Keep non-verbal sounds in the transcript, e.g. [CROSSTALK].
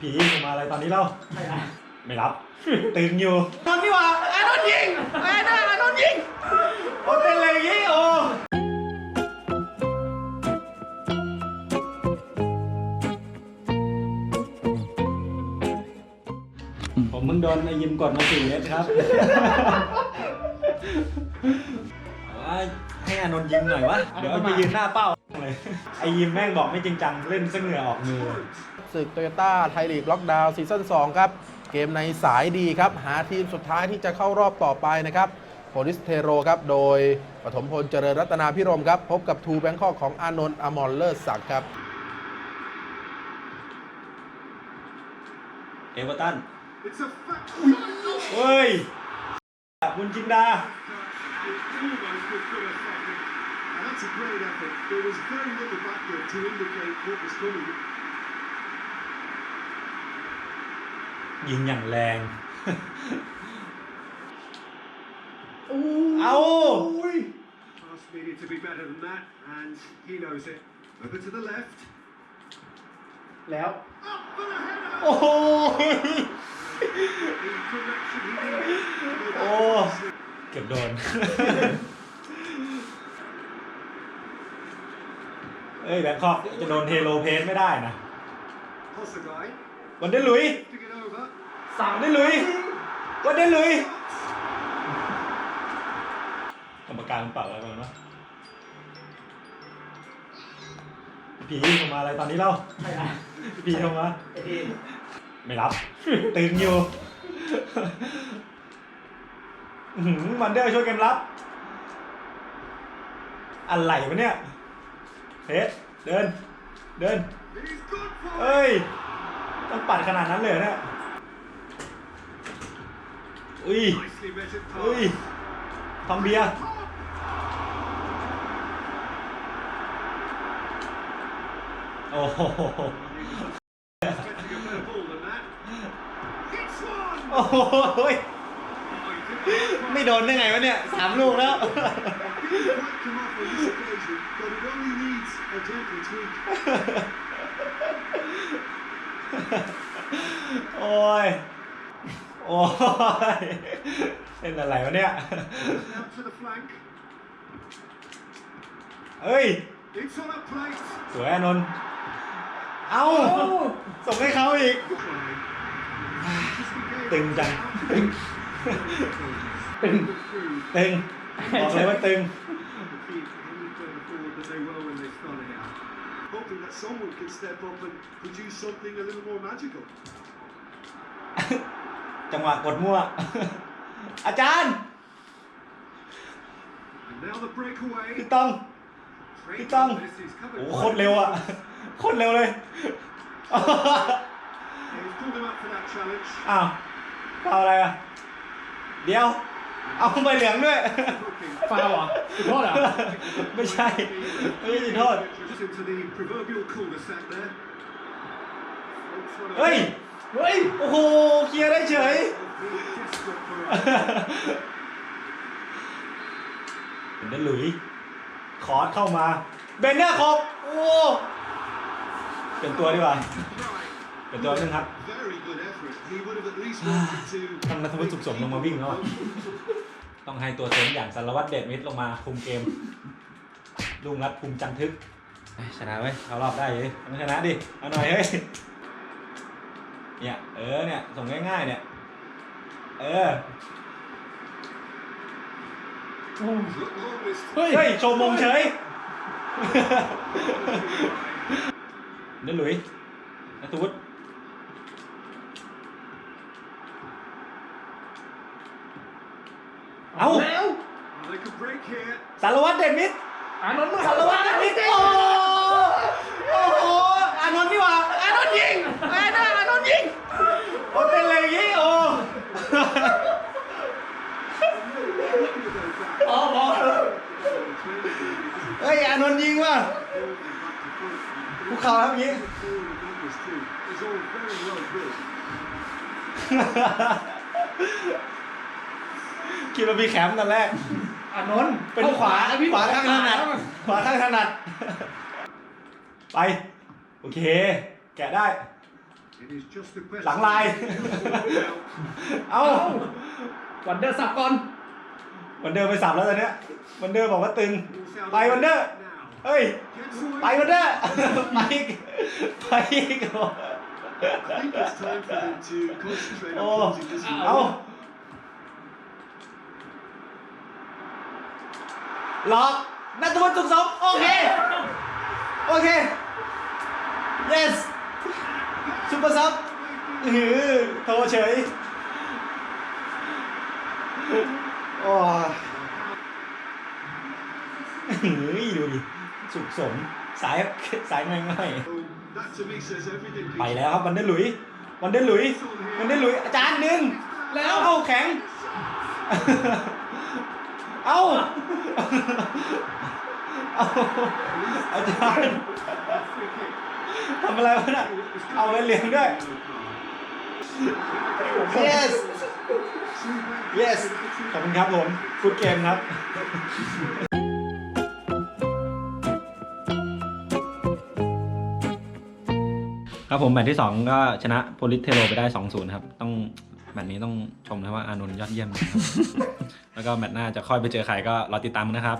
ผียิงออกมาอะไรตอนนี้เล่า ไม่รับตึงอยู่นนท์นี่หว่าไอ้นนท์ยิงไอ้นนท์ไอ้นนท์ยิงโอ้เต้นเลยอย่างงี้โอ้ผมมึงโดนไอ้ยิมกดมาสี่เมตรครับ ว่าให้อานนท์ยิงหน่อยวะ เดี๋ยวเอาไปยืนหน้าเป้าเลยไอ้ยิมแม่งบอกไม่จริงจังเล่นเส้นเหงื่อออกมือ ศึกโตโยต้าไทยลีกล็อกดาวน์ซีซั่น2ครับ เกมในสายดีครับ หาทีมสุดท้ายที่จะเข้ารอบต่อไปนะครับโพลิสเทโรครับ โดยปฐมพลเจริญรัตนาพิรมครับ พบกับทูแบงคอกของอานนท์อมรเลิศศักดิ์ครับ เอเวอร์ตัน It's a fact. เฮ้ยบุญจินดา It almost was good a second. And that's a great effort. There was very little back there to indicate what was coming. ยิงอย่างแรง เอา Pass needed to be better than that, and he knows it. Over to the left. แล้ว Up for the header! โอ้โห The correction he needed. โอ้ [LAUGHS] เกือบโดน เอ้ยแบงคอกจะโดนเทโลเพสไม่ได้นะ Hossagai วันเดนลุย lifting it over. สั่งได้ลุยวันเดนลุยกรรมการเปล่าอะไรกันวะผียิงออกมาอะไรตอนนี้เล่าผียิงออกมาไม่รับ ตึงอยู่อื้อหือ วันเดอร์ช่วยกันรับ อะไรวะเนี่ยเพชรเดิน เดิน It is good for เอ้ย ต้องปัดขนาดนั้นเลยเหรอเนี่ยอุ้ย nicely measured เอ้ย pass. ทอมเบียร์โอ้โห Expecting a better ball than that. It's one! โอ้โห Oh, he didn't ไม่โดนได้ไงวะเนี่ยสามลูกแล้ว quite come off on this occasion, but it only needs a gentle tweak. โอ้ย โอ้ยเป็นอะไรวะเนี่ย Out to the flank. เอ้ย It's on a plate. สวยอานนท์เอ้า ส่งให้เขาอีกตึงจัง ตึง ตึงบอกเลยว่าตึง Hoping that someone can step up and produce something a little more magical. จังหวะกดมั่ว อาจารย์ And now the breakaway. พี่ต้อง Great พี่ต้อง This is covered โอ้ by โคตรเร็วอะ โคตรเร็วเลย He's pulled him up for that challenge. อ้าวเอาอะไรอะ เดี๋ยว เอาใบเหลืองด้วย Looking ฟาวเหรอจุดโทษเหรอไม่ใช่ ไม่ใช่จุดโทษ just into the proverbial cul-de-sac there. Folks wanna- เฮ้ย เฮ้ย โอ้โห เคลียร์ได้เฉย Being desperate for a เบนเดอร์หลุย คอร์สเข้ามา เบนเดอร์คกโอ้ เปลี่ยนตัวดีกว่า เปลี่ยนตัวนึงครับ Very good effort. He would have at least wanted to. ต้องนัทวุฒิสุขสมลงมาวิ่งแล้วอะต้องให้ตัวเซนอย่างสารวัตรเดชมิตรลงมาคุมเกมลุงรัดภูมิจันทึกเอ้ยชนะไว้ยเขารอบได้เลยต้องชนะดิเอาหน่อยเฮ้ยเนี่ยเออเนี่ยส่งง่ายๆเนี่ยเออ Look, longest เฮ้ยเฮ้ยโชว์มงเฉยเดินหลุยนัทวุฒิ เอาแล้ว They could break here. สารวัตรเดชมิตรอานนท์มาสารวัตรเดชมิตรโอ้โหโอ้โหอานนท์นี่หว่าอานนท์ยิงอานนท์อานนท์ยิงโอ้เต้นเลยอย่างงี้โอ้อ๋อพอเฮ้ยอานนท์ยิงว่ะภูเขาทำอย่าง คิดว่ามีแคมป์ตอนแรก อานนท์เป็นขวาขวาข้างถนัดขวาข้างถนัด ไป โอเค แกะได้ It is just the best. หลังลาย เอ้าวันเดอร์สับก่อนวันเดอร์ไปสับแล้วตอนเนี้ยวันเดอร์บอกว่าตึง ไปวันเดอร์ Now, เฮ้ย gets away. ไปวันเดอร์ ไปอีกไปอีก I think it's time for them to concentrate on Oh. closing this เอา ล็อกนัทวุฒิสุขสมโอเค โอเค yes ซุปเปอร์ซับหือโทรเฉยโอ้ยหือดูดิ สุขสม สายสายง่าย Oh, that to me says everything. ๆไปแล้วครับวันเดอร์หลุย วันเดอร์หลุย วันเดอร์หลุย อาจารย์หนึ่งแล้วเอ้าแข็ง เอ้า เอ้าอาจารย์ทำอะไรวะน่ะเอาไปเลี้ยงด้วย yes yes ขอบคุณครับผมฟุตเกมครับครับผมแมตช์ที่ 2 ก็ชนะโพลิสเทโรไปได้ 2-0 ครับ ต้อง แมตช์นี้ต้องชมนะว่าอานนท์ยอดเยี่ยมนะครับ แล้วก็แมตช์หน้าจะค่อยไปเจอใครก็รอติดตามนะครับ